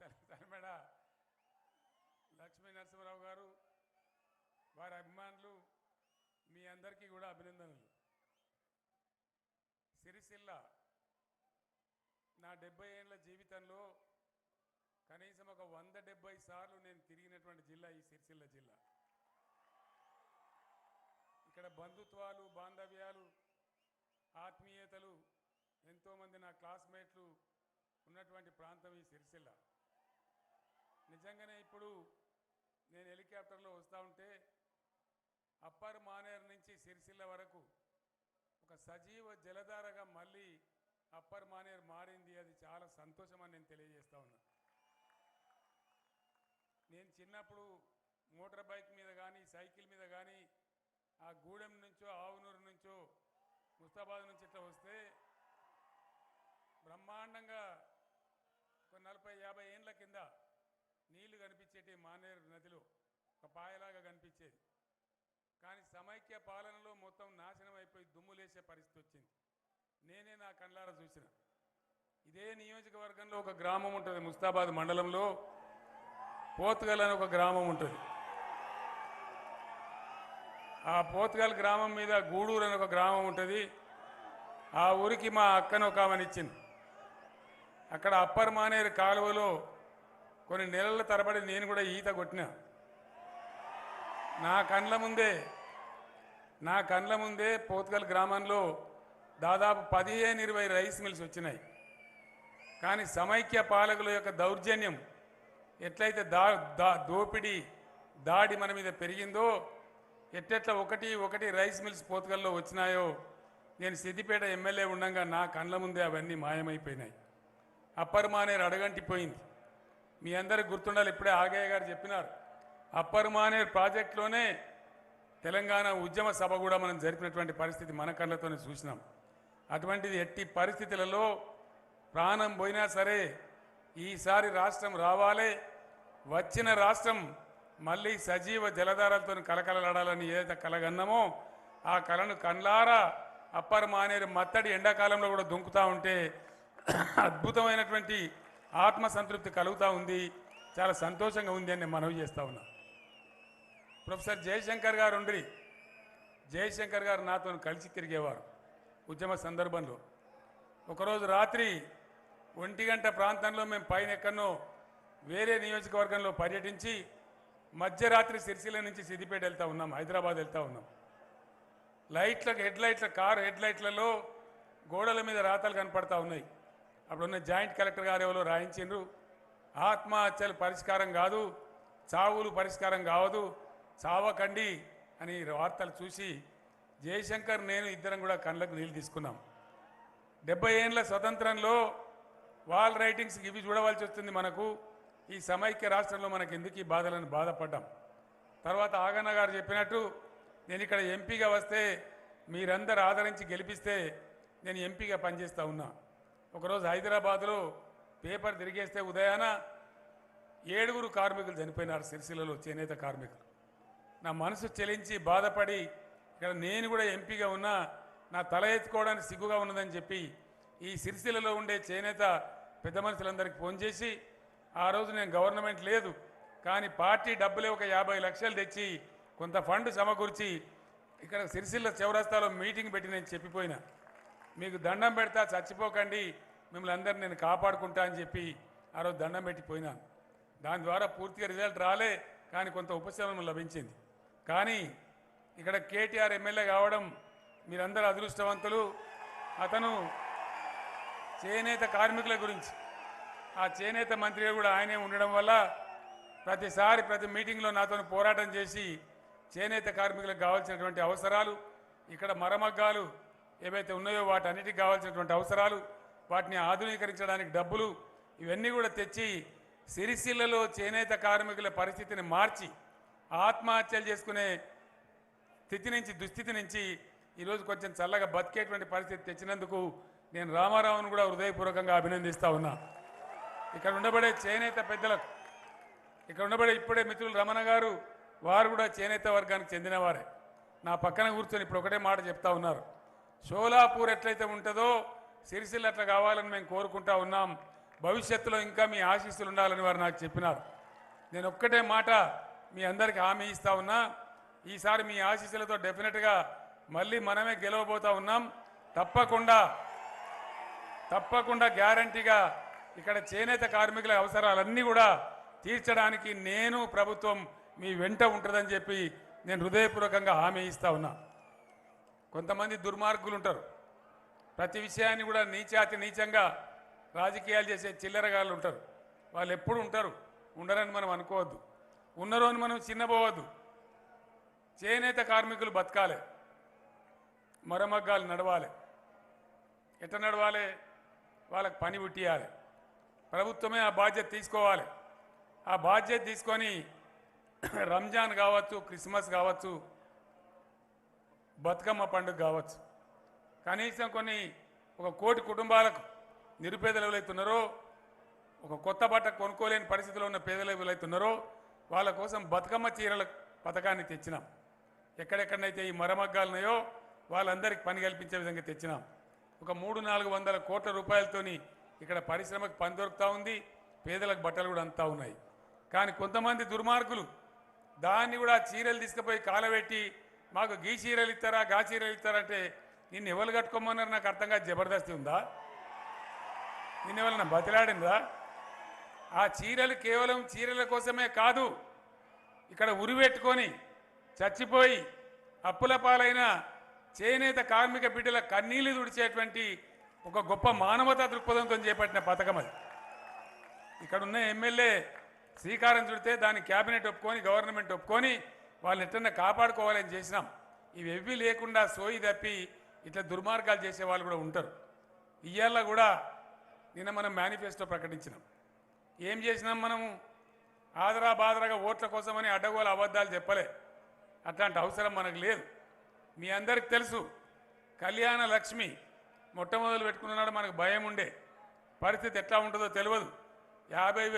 తల- తలమెడ లక్ష్మీ నరసింహరావు గారు వారి అభిమానులు మీ అందరికీ కూడా అభినందనలు. సిరిసిల్ల నా డెబ్బై ఏళ్ళ జీవితంలో కనీసం ఒక వంద డెబ్బై సార్లు నేను తిరిగినటువంటి జిల్లా ఈ సిరిసిల్ల జిల్లా. ఇక్కడ బంధుత్వాలు బాంధవ్యాలు ఆత్మీయతలు ఎంతోమంది నా క్లాస్మేట్లు ఉన్నటువంటి ప్రాంతం ఈ సిరిసిల్ల. నిజంగానే ఇప్పుడు నేను హెలికాప్టర్లో వస్తూ ఉంటే అప్పర్ మానేరు నుంచి సిరిసిల్ల వరకు ఒక సజీవ జలధారగా మళ్ళీ అప్పర్ మానేరు మారింది. అది చాలా సంతోషం అని నేను తెలియజేస్తా ఉన్నా. నేను చిన్నప్పుడు మోటార్ బైక్ మీద కానీ సైకిల్ మీద కానీ ఆ గూడెం నుంచో ఆవునూరు నుంచో ముస్తాబాద్ నుంచి ఇట్లా వస్తే బ్రహ్మాండంగా ఒక నలభై యాభై ఏండ్ల కింద నీళ్ళు కనిపించేటి మానేరు నదిలో ఒక పాయలాగా కనిపించేది. కానీ సమైక్య పాలనలో మొత్తం నాశనం అయిపోయి దుమ్ములేసే పరిస్థితి వచ్చింది. నేనే నా కళ్ళారా చూసిన. ఇదే నియోజకవర్గంలో ఒక గ్రామం ఉంటుంది ముస్తాబాద్ మండలంలో. పోతుగల్ అని ఒక గ్రామం ఉంటుంది. ఆ పోతుగల్ గ్రామం మీద గూడూరు అని ఒక గ్రామం ఉంటుంది. ఆ ఊరికి మా అక్కను ఒక ఆమెనిచ్చింది. అక్కడ అప్పర్ మానేరు కాలువలో కొన్ని నెలల తరబడి నేను కూడా ఈత కొట్టిన. నా కండ్ల ముందే నా కండ్ల ముందే పోతుగల్ గ్రామంలో దాదాపు పదిహేను ఇరవై రైస్ మిల్స్ వచ్చినాయి. కానీ సమైక్య పాలకుల యొక్క దౌర్జన్యం ఎట్లయితే దా దా దోపిడీ దాడి మన మీద పెరిగిందో ఎట్టెట్లా ఒకటి ఒకటి రైస్ మిల్స్ పోతుగల్లో వచ్చినాయో నేను సిద్దిపేట ఎమ్మెల్యే ఉండగా నా కండ్ల ముందే అవన్నీ మాయమైపోయినాయి. అప్పర్ మానేరు అడగంటిపోయింది. మీ అందరికి గుర్తుండాలి ఇప్పుడే ఆగయ్య గారు చెప్పినారు. అప్పర్ మానేరు ప్రాజెక్టులోనే తెలంగాణ ఉద్యమ సభ కూడా మనం జరిపినటువంటి పరిస్థితి మన కళ్ళతోనే చూసినాం. అటువంటిది ఎట్టి పరిస్థితులలో ప్రాణం పోయినా సరే ఈసారి రాష్ట్రం రావాలి వచ్చిన రాష్ట్రం మళ్ళీ సజీవ జలధారాలతో కలకలలాడాలని ఏదైతే కలగన్నామో ఆ కళను కళ్ళారా అప్పర్ మానేరు మత్తడి ఎండాకాలంలో కూడా దుంకుతా ఉంటే అద్భుతమైనటువంటి ఆత్మ సంతృప్తి కలుగుతూ ఉంది చాలా సంతోషంగా ఉంది అని నేను మనవి చేస్తూ ఉన్నా. ప్రొఫెసర్ జయశంకర్ గారు ఉండ్రి. జయశంకర్ గారు నాతో కలిసి తిరిగేవారు ఉద్యమ సందర్భంలో. ఒకరోజు రాత్రి ఒంటి గంట ప్రాంతంలో మేము పైన ఎక్కడో వేరే నియోజకవర్గంలో పర్యటించి మధ్యరాత్రి సిరిసిల్ల నుంచి సిద్దిపేట వెళ్తూ ఉన్నాం హైదరాబాద్ వెళ్తూ ఉన్నాం. లైట్లకు హెడ్ లైట్ల కారు హెడ్ లైట్లలో గోడల మీద రాతలు కనపడతా ఉన్నాయి. అప్పుడున్న జాయింట్ కలెక్టర్ గారు ఎవరో రాయించిండ్రు. ఆత్మహత్యలు పరిష్కారం కాదు చావులు పరిష్కారం కావదు చావకండి అని వార్తలు చూసి జయశంకర్ నేను ఇద్దరం కూడా కళ్ళకు నీళ్ళు తీసుకున్నాం. డెబ్బై ఏండ్ల స్వతంత్రంలో వాల్ రైటింగ్స్ ఇవి చూడవలసి వస్తుంది మనకు. ఈ సమైక్య రాష్ట్రంలో మనకు ఎందుకు ఈ బాధలను బాధపడ్డాం? తర్వాత ఆగన్న గారు చెప్పినట్టు నేను ఇక్కడ ఎంపీగా వస్తే మీరందరూ ఆదరించి గెలిపిస్తే నేను ఎంపీగా పనిచేస్తూ ఉన్నా. ఒకరోజు హైదరాబాద్లో పేపర్ తిరిగేస్తే ఉదయాన ఏడుగురు కార్మికులు చనిపోయినారు సిరిసిల్లలో చేనేత కార్మికులు. నా మనసు చెలించి బాధపడి ఇక్కడ నేను కూడా ఎంపీగా ఉన్నా నా తల ఎత్తుకోవడానికి సిగ్గుగా ఉన్నదని చెప్పి ఈ సిరిసిల్లలో ఉండే చేనేత పెద్ద మనుషులందరికీ ఫోన్ చేసి ఆ రోజు నేను గవర్నమెంట్ లేదు కానీ పార్టీ డబ్బులే ఒక యాభై లక్షలు తెచ్చి కొంత ఫండ్ సమకూర్చి ఇక్కడ సిరిసిల్ల చౌరస్తాలో మీటింగ్ పెట్టి నేను చెప్పిపోయినా. మీకు దండం పెడతా చచ్చిపోకండి. మిమ్మల్ని అందరిని నేను కాపాడుకుంటా అని చెప్పి ఆ రోజు దండం పెట్టిపోయినాను దాని ద్వారా పూర్తిగా రిజల్ట్ రాలే కానీ కొంత ఉపశమనం లభించింది. కానీ ఇక్కడ కేటీఆర్ ఎమ్మెల్యే కావడం మీరందరూ అదృష్టవంతులు. అతను చేనేత కార్మికుల గురించి ఆ చేనేత మంత్రిగా కూడా ఆయనే ఉండడం వల్ల ప్రతిసారి ప్రతి మీటింగ్లో నాతో పోరాటం చేసి చేనేత కార్మికులకు కావాల్సినటువంటి అవసరాలు ఇక్కడ మరమగ్గాలు ఏవైతే ఉన్నాయో వాటన్నిటికి కావాల్సినటువంటి అవసరాలు వాటిని ఆధునీకరించడానికి డబ్బులు ఇవన్నీ కూడా తెచ్చి సిరిసిల్లలో చేనేత కార్మికుల పరిస్థితిని మార్చి ఆత్మహత్యలు చేసుకునే స్థితి నుంచి దుస్థితి నుంచి ఈరోజు కొంచెం చల్లగా బతికేటువంటి పరిస్థితి తెచ్చినందుకు నేను రామారావును కూడా హృదయపూర్వకంగా అభినందిస్తూ ఉన్నా. ఇక్కడ ఉండబడే చేనేత పెద్దలకు ఇక్కడ ఉండబడే ఇప్పుడే మిత్రులు రమణ గారు వారు కూడా చేనేత వర్గానికి చెందినవారే నా పక్కన కూర్చొని ఇప్పుడు ఒకటే మాట చెప్తా ఉన్నారు. షోలాపూర్ ఎట్లయితే ఉంటుందో సిరిసిల్ల అట్లా కావాలని మేము కోరుకుంటా ఉన్నాం. భవిష్యత్తులో ఇంకా మీ ఆశీస్సులు ఉండాలని వారు నాకు చెప్పినారు. నేను ఒక్కటే మాట మీ అందరికీ హామీ ఇస్తా ఉన్నా. ఈసారి మీ ఆశీస్సులతో డెఫినెట్గా మళ్ళీ మనమే గెలవబోతా ఉన్నాం. తప్పకుండా తప్పకుండా గ్యారంటీగా ఇక్కడ చేనేత కార్మికుల అవసరాలన్నీ కూడా తీర్చడానికి నేను ప్రభుత్వం మీ వెంట ఉంటుందని చెప్పి నేను హృదయపూర్వకంగా హామీ ఇస్తా ఉన్నా. కొంతమంది దుర్మార్గులు ఉంటారు. ప్రతి విషయాన్ని కూడా నీచాతి నీచంగా రాజకీయాలు చేసే చిల్లరగాళ్ళు ఉంటారు. వాళ్ళు ఎప్పుడు ఉంటారు? ఉండరని మనం అనుకోవద్దు. ఉన్నారు అని మనం చిన్నపోవద్దు చేనేత కార్మికులు బతకాలి. మరమగ్గాలు నడవాలి. ఎట నడవాలి? వాళ్ళకి పని పుట్టియాలి. ప్రభుత్వమే ఆ బాధ్యత తీసుకోవాలి. ఆ బాధ్యత తీసుకొని రంజాన్ కావచ్చు క్రిస్మస్ కావచ్చు బతుకమ్మ పండుగ కావచ్చు. కనీసం కొన్ని ఒక కోటి కుటుంబాలకు నిరుపేదలు ఎవరైతున్నారో ఒక కొత్త బట్ట కొనుక్కోలేని పరిస్థితిలో ఉన్న పేదలు ఎవరైతున్నారో వాళ్ళ కోసం బతుకమ్మ చీరల పథకాన్ని తెచ్చినాం. ఎక్కడెక్కడైతే ఈ మరమగ్గాలు ఉన్నాయో వాళ్ళందరికీ పని కల్పించే విధంగా తెచ్చినాం. ఒక మూడు నాలుగు వందల కోట్ల రూపాయలతోని ఇక్కడ పరిశ్రమకు పని దొరుకుతూ ఉంది పేదలకు బట్టలు కూడా అంతా ఉన్నాయి. కానీ కొంతమంది దుర్మార్గులు దాన్ని కూడా చీరలు తీసుకుపోయి కాలబెట్టి మాకు గీ చీరలు ఇస్తారా గా చీరలు ఇస్తారంటే నిన్ను ఎవరు కట్టుకోమన్నారు? నాకు అర్థం కాదు జబర్దస్తి ఉందా? నిన్ను ఎవరైనా బతిలాడిందా? ఆ చీరలు కేవలం చీరల కోసమే కాదు ఇక్కడ ఉరిపెట్టుకొని చచ్చిపోయి అప్పుల పాలైన చేనేత కార్మిక బిడ్డల కన్నీళ్ళు తుడిచేటువంటి ఒక గొప్ప మానవతా దృక్పథంతో చేపట్టిన పథకం అది. ఇక్కడ ఉన్న ఎమ్మెల్యే శ్రీకారం చుడితే దాన్ని క్యాబినెట్ ఒప్పుకొని గవర్నమెంట్ ఒప్పుకొని వాళ్ళని ఎట్టన్నా కాపాడుకోవాలని చేసినాం. ఇవేవి లేకుండా సోయి తప్పి ఇట్లా దుర్మార్గాలు చేసే వాళ్ళు కూడా ఉంటారు. ఇయ్యాల కూడా నిన్న మనం మేనిఫెస్టో ప్రకటించినాం. ఏం చేసినాం మనము? ఆదరా బాదరాగా ఓట్ల కోసమని అడ్డగోలు అబద్ధాలు చెప్పలే. అట్లాంటి అవసరం మనకు లేదు. మీ అందరికి తెలుసు కళ్యాణ లక్ష్మి మొట్టమొదలు పెట్టుకున్నాడు మనకు భయం ఉండే. పరిస్థితి ఎట్లా ఉంటుందో తెలియదు. యాభై